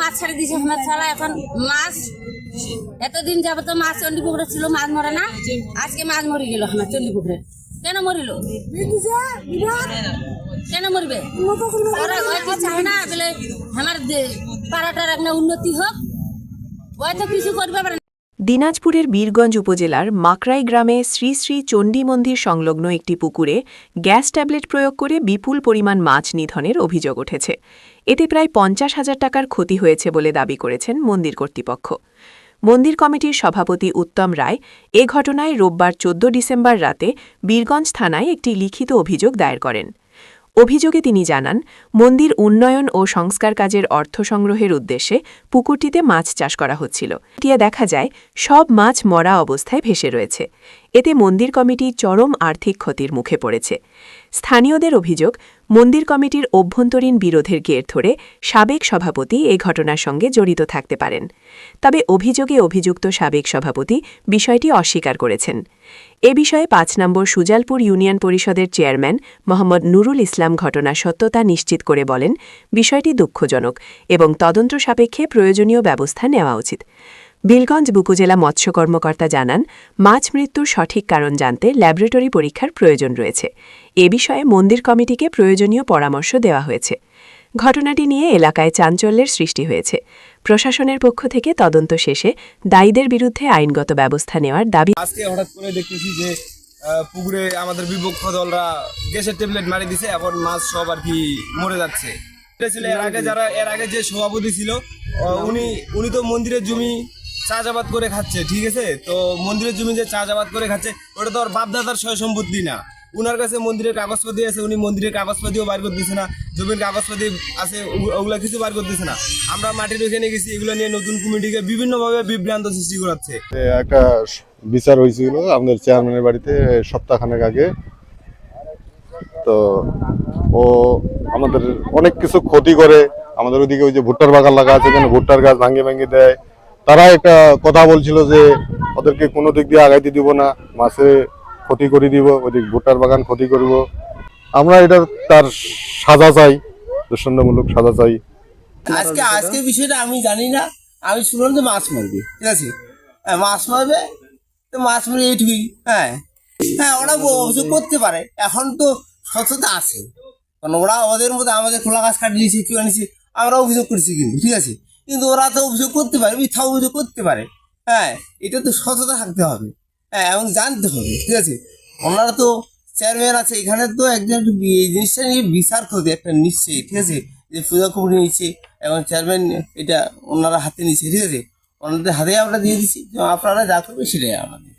মাছ ছেড়ে দিছে আমার ছাড়া এখন মাছ, এতদিন যাব তো মাছ চন্ডী পুকুরে ছিল, মাছ মরে না? আজকে মাছ মরি গেল আমার চন্ডী পুকুরে কেন মরিল? কেন মরবে? চায় না, বলে আমার পাড়াটার একটা উন্নতি হোক। ওই তো কিছু করবে। দিনাজপুরের বীরগঞ্জ উপজেলার মাকরাই গ্রামে শ্রী শ্রী চণ্ডী মন্দির সংলগ্ন একটি পুকুরে গ্যাস ট্যাবলেট প্রয়োগ করে বিপুল পরিমাণ মাছ নিধনের অভিযোগ উঠেছে। এতে প্রায় পঞ্চাশ হাজার টাকার ক্ষতি হয়েছে বলে দাবি করেছেন মন্দির কর্তৃপক্ষ। মন্দির কমিটির সভাপতি উত্তম রায় এ ঘটনায় রোববার চোদ্দ ডিসেম্বর রাতে বীরগঞ্জ থানায় একটি লিখিত অভিযোগ দায়ের করেন। অভিযোগে তিনি জানান, মন্দির উন্নয়ন ও সংস্কার কাজের অর্থ সংগ্রহের উদ্দেশ্যে পুকুরটিতে মাছ চাষ করা হচ্ছিল। টিয়া দেখা যায়, সব মাছ মরা অবস্থায় ভেসে রয়েছে। এতে মন্দির কমিটি চরম আর্থিক ক্ষতির মুখে পড়েছে। স্থানীয়দের অভিযোগ, মন্দির কমিটির অভ্যন্তরীণ বিরোধের গের ধরে সাবেক সভাপতি এ ঘটনার সঙ্গে জড়িত থাকতে পারেন। তবে অভিযোগে অভিযুক্ত সাবেক সভাপতি বিষয়টি অস্বীকার করেছেন। এ বিষয়ে পাঁচ নম্বর সুজালপুর ইউনিয়ন পরিষদের চেয়ারম্যান মোহাম্মদ নুরুল ইসলাম ঘটনার সত্যতা নিশ্চিত করে বলেন, বিষয়টি দুঃখজনক এবং তদন্ত সাপেক্ষে প্রয়োজনীয় ব্যবস্থা নেওয়া উচিত। বিলগঞ্জ উপজেলা মৎস্য কর্মকর্তা জানান, মাছ মৃত্যুর সঠিক কারণ জানতে ল্যাবরেটরি পরীক্ষার প্রয়োজন রয়েছে। এ বিষয়ে মন্দির কমিটিকে প্রয়োজনীয় পরামর্শ দেওয়া হয়েছে। ঘটনাটি নিয়ে এলাকায় চাঞ্চল্যের সৃষ্টি হয়েছে। প্রশাসনের পক্ষ থেকে তদন্ত শেষে দায়ীদের বিরুদ্ধে আইনগত ব্যবস্থা নেওয়ার দাবি আজকে হঠাৎ করে দেখতেছি যে পুকুরে আমাদের বিপক্ষ দলরা গ্যাসের ট্যাবলেট মারি দিছে, এখন মাছ সব আর কি মরে যাচ্ছে। এর আগে যারা এর আগে যে সভাপতি ছিল উনি উনি তো মন্দিরের জমি চাষাবাদ করে খাচ্ছে, ঠিক আছে? তো মন্দিরের জমি যে চাষাবাদ করে খাচ্ছে, ওটা তো আর বাপদাদার সয় সম্পত্তি না। উনার কাছে মন্দিরের কাগজপাতি আছে, উনি মন্দিরের কাগজপাতিও বার করে দিচ্ছে না, জমির কাগজপাতি আছে ওগু- ওগুলা কিছু বার করতেছে না। আমরা মাটির ওখানে গেছি, এগুলো নিয়ে নতুন কমিটিকে বিভিন্নভাবে বিভ্রান্ত সৃষ্টি করাচ্ছে। একটা বিচার হয়েছিল আমাদের চেয়ারম্যানের বাড়িতে সপ্তাহখানেক আগে। তো ও আমাদের অনেক কিছু ক্ষতি করে, আমাদের ওইদিকে ওই যে ভুট্টার বাগান লাগা আছে ভুট্টার গাছ ভাঙে ভাঙে দেয়। তারা একটা কথা বলছিল যে ওদেরকে কোনো দিক দিয়ে আগাইতে দিব না, মাছে ক্ষতি করে দিব ওইদিক ভুট্টার বাগান ক্ষতি করব। আমরা এটা তার সাজা চাই দৃষ্টান্তমূলক সাজা চাই। আজকে আজকে বিষয়টা আমি জানি না, আমি শুনলাম যে মাছ মারবে, ঠিক আছে? হ্যাঁ মাছ মারবে, তো মাছ মারে এইটুকুই হ্যাঁ। হ্যাঁ ওরা অভিযোগ করতে পারে, এখন তো সততা আছে। কারণ ওরা ওদের মধ্যে আমাদের খোলা গাছ কাটিয়ে দিয়েছে, কেউ আনিছে আমরা অভিযোগ করেছি কিন্তু, ঠিক আছে? কিন্তু ওরা তো অভিযোগ করতে পারে, মিথ্যা অভিযোগ করতে পারে। হ্যাঁ এটা তো সততা থাকতে হবে। হ্যাঁ এবং জানতে হবে, ঠিক আছে? ওনারা তো চেয়ারম্যান আছে, এখানে তো একজন এই জিনিসটা নিয়ে বিচার করতে একটা নিশ্চয়ই, ঠিক আছে? যে পূজা কমিটি নিচ্ছে এবং চেয়ারম্যান এটা ওনারা হাতে নিচ্ছে ঠিক আছে? ওনাদের হাতে আমরা দিয়ে দিচ্ছি আপনারা যা করবে সেটাই আমাদের।